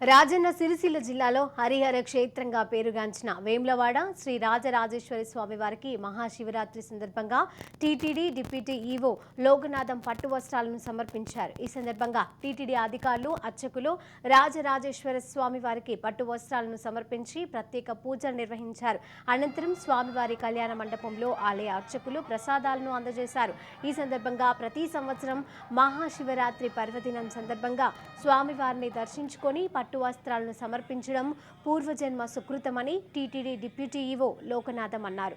రాజన్న సిరిసిల్ల జిల్లాలో హరిహర క్షేత్రంగా పేరుగాంచిన వేములవాడ శ్రీ రాజరాజేశ్వరి స్వామి వారికి మహాశివరాత్రి సందర్భంగా టీటీడీ డిప్యూటీ ఈవో లోకనాథం పట్టు వస్త్రాలను సమర్పించారు. ఈ సందర్భంగా టీటీడీ అధికారులు అర్చకులు రాజరాజేశ్వర స్వామి వారికి పట్టు వస్త్రాలను సమర్పించి ప్రత్యేక పూజలు నిర్వహించారు. అనంతరం స్వామివారి కళ్యాణ మండపంలో ఆలయ అర్చకులు ప్రసాదాలను అందజేశారు. ఈ సందర్భంగా ప్రతి సంవత్సరం మహాశివరాత్రి పర్వదినం సందర్భంగా స్వామివారిని దర్శించుకొని పట్టు వస్త్రాలను సమర్పించడం పూర్వజన్మ సుకృతమని టీటీడీ డిప్యూటీ ఈవో లోకనాథం అన్నారు.